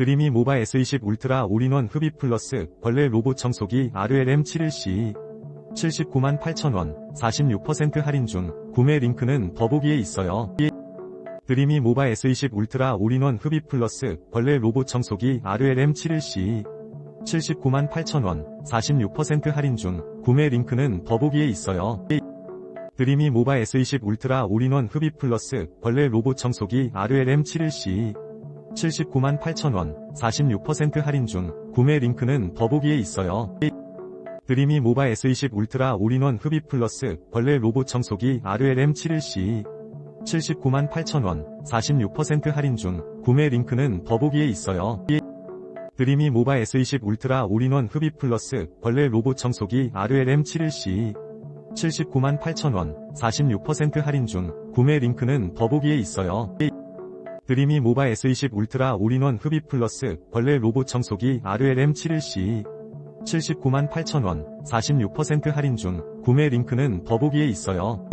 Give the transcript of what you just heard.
드림이 모바 S20 울트라 올인원 흡입 플러스 벌레 로봇 청소기 RLM71C 79만 8천원 46% 할인 중 구매 링크는 더보기에 있어요. 드림이 모바 S20 울트라 올인원 흡입 플러스 벌레 로봇 청소기 RLM71C 79만 8천원 46% 할인 중 구매 링크는 더보기에 있어요. 드림이 모바 S20 울트라 올인원 흡입 플러스 벌레 로봇 청소기 RLM71C 79만 8천원 46% 할인 중 구매 링크는 더보기에 있어요. 드림이 모바 S20 울트라 올인원 흡입 플러스 벌레 로봇 청소기 RLM71C 79만 8천원 46% 할인 중 구매 링크는 더보기에 있어요. 드림이 모바 S20 울트라 올인원 흡입 플러스 벌레 로봇 청소기 RLM71C 79만 8천원 46% 할인 중 구매 링크는 더보기에 있어요. 드림이 모바 S20 울트라 올인원 흡입 플러스 벌레 로봇 청소기 RLM71C 79만 8천원 46% 할인 중 구매 링크는 더보기에 있어요.